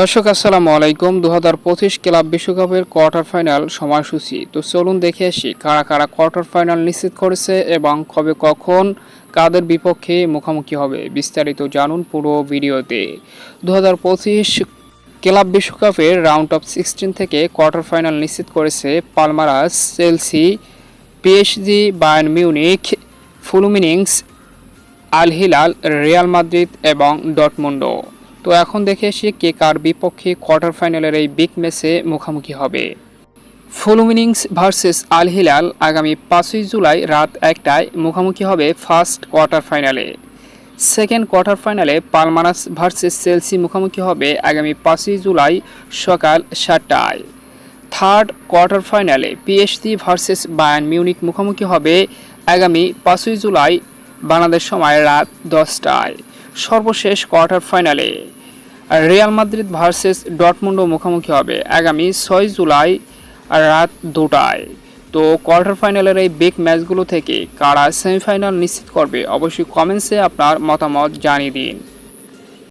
দর্শক, আসসালামু আলাইকুম। দু হাজার পঁচিশ ক্লাব বিশ্বকাপের কোয়ার্টার ফাইনাল সময়সূচি। তো চলুন দেখে আসি কারা কারা কোয়ার্টার ফাইনাল নিশ্চিত করেছে এবং কবে কখন, কাদের বিপক্ষে মুখোমুখি হবে বিস্তারিত জানুন পুরো ভিডিওতে। দু হাজার পঁচিশ ক্লাব বিশ্বকাপের রাউন্ড অফ সিক্সটিন থেকে কোয়ার্টার ফাইনাল নিশ্চিত করেছে Palmeiras, Chelsea, PSG, Bayern Munich Fluminense Al Hilal Real Madrid এবং ডটমুন্ডো তো এখন দেখে এসে কে কার বিপক্ষে কোয়ার্টার ফাইনালের এই বিগ ম্যাচে মুখোমুখি হবে। ফুলুমিনিংস ভার্সেস আল হিলাল আগামী পাঁচই জুলাই রাত একটায় মুখোমুখি হবে ফার্স্ট কোয়ার্টার ফাইনালে। সেকেন্ড কোয়ার্টার ফাইনালে পালমারাস ভার্সেস চেলসি মুখোমুখি হবে আগামী পাঁচই জুলাই সকাল সাতটায়। থার্ড কোয়ার্টার ফাইনালে পিএসজি ভার্সেস বায়ান মিউনিক মুখোমুখি হবে আগামী পাঁচই জুলাই বাংলাদেশ সময় রাত দশটায়। সর্বশেষ কোয়ার্টার ফাইনালে। রিয়াল মাদ্রিদ ভার্সেস ডটমুন্ডো মুখোমুখি হবে আগামী ছয় জুলাই রাত দুটায়। তো কোয়ার্টার ফাইনালের এই বিগ ম্যাচগুলো থেকে কারা সেমিফাইনাল নিশ্চিত করবে, অবশ্যই কমেন্টসে আপনার মতামত জানিয়ে দিন।